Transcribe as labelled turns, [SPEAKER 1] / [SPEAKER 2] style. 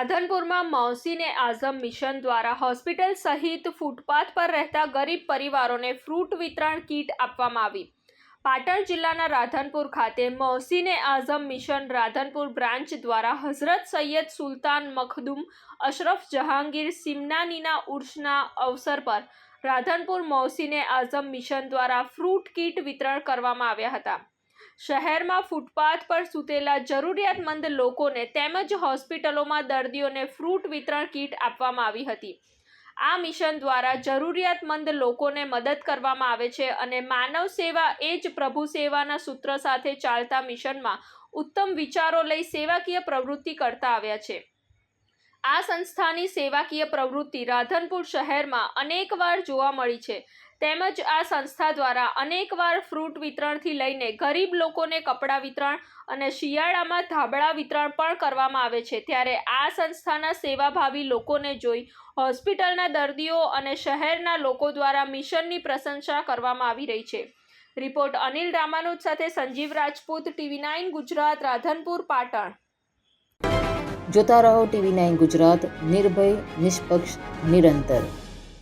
[SPEAKER 1] રાધનપુરમાં મૌસીને Azam mission દ્વારા hospital સહિત footpath પર રહેતા ગરીબ પરિવારોને ફ્રૂટ વિતરણ કીટ આપવામાં આવી. પાટણ જિલ્લાના રાધનપુર ખાતે મૌસીને આઝમ મિશન રાધનપુર બ્રાન્ચ દ્વારા હઝરત સૈયદ સુલતાન મખદુમ, અશરફ જહાંગીર, સિમનાનીના ઉર્સના અવસર પર રાધનપુર મૌસીને આઝમ મિશન દ્વારા ફ્રૂટ કીટ વિતરણ કરવામાં આવ્યા હતા. શહેરમાં ફૂટપાથ પર સૂતેલા જરૂરિયાતમંદ લોકોને તેમજ હોસ્પિટલોમાં દર્દીઓને ફ્રૂટ વિતરણ કીટ આપવામાં આવી હતી. આ મિશન દ્વારા જરૂરિયાતમંદ લોકોને મદદ કરવામાં આવે છે અને માનવ સેવા એ જ પ્રભુ સેવાના સૂત્ર સાથે ચાલતા મિશનમાં ઉત્તમ વિચારો લઈ સેવાકીય પ્રવૃત્તિ કરતા આવ્યા છે. આ સંસ્થાની સેવાકીય પ્રવૃત્તિ રાધનપુર શહેરમાં અનેકવાર જોવા મળી છે. તેમજ આ સંસ્થા દ્વારા અનેકવાર ફ્રૂટ વિતરણથી લઈને ગરીબ લોકોને કપડાં વિતરણ અને શિયાળામાં ધાબળા વિતરણ પણ કરવામાં આવે છે. ત્યારે આ સંસ્થાના સેવાભાવી લોકોને જોઈ હોસ્પિટલના દર્દીઓ અને શહેરના લોકો દ્વારા મિશનની પ્રશંસા કરવામાં આવી રહી છે. રિપોર્ટ અનિલ રામાનુજ સાથે સંજીવ રાજપૂત, ટીવી નાઇન ગુજરાત, રાધનપુર, પાટણ.
[SPEAKER 2] જોતા રહો ટીવી નાઇન ગુજરાત, નિર્ભય, નિષ્પક્ષ, નિરંતર.